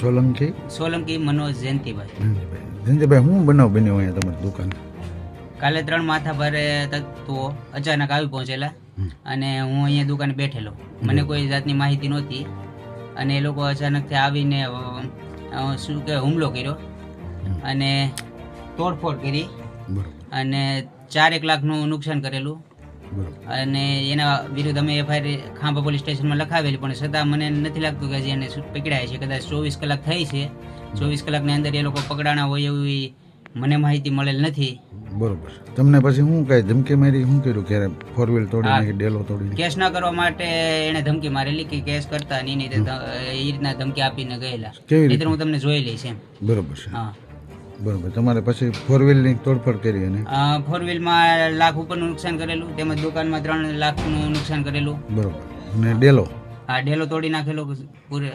સોલંકી? સોલંકી મનોજ જયંતિભાઈ. જયંતિભાઈ. હું બનાવ બન્યો અહીંયા તમારી દુકાન? કાલે ત્રણ માથા ભારે તત્વો અચાનક આવી પહોંચેલા અને હું અહીંયા દુકાને બેઠેલો. મને કોઈ જાતની માહિતી નહોતી. અને એ લોકો અચાનકથી આવીને શું કે હુમલો કર્યો. અને તોડફોડ કરી. અને ચારેક લાખનું નુકસાન કરેલું. અને એના વિરુદ્ધ અમે એફઆઈઆર ખાંભા પોલીસ સ્ટેશનમાં લખાવેલી પણ છતાં મને નથી લાગતું કે હજી એને પકડાય છે. કદાચ ચોવીસ કલાક થઈ છે. ચોવીસ કલાકની અંદર એ લોકો પકડાણા હોય એવી મને માહિતી મળેલ નથી. બરોબર. તમને પછી હું કઈ ધમકી મારી શું કર્યું? કે ફોર વ્હીલ તોડી નાખી ડેલો તોડી? કેસ ના કરવા માટે એને ધમકી મારેલી કે કેસ કરતા નહીં નહીં એ રીતના ધમકી આપીને ગયેલા. નહીં હું તમને જોઈ લઈશ એમ. બરોબર છે. હા. બરોબર. તમારે પછી ફોર વ્હીલની તોડફોડ કરી અને? ફોર વ્હીલમાં લાખ ઉપરનું નુકસાન કરેલું તેમજ દુકાનમાં ત્રણ લાખનું નુકસાન કરેલું. બરોબર. અને ડેલો? આ ડેલો તોડી નાખેલો પૂરે.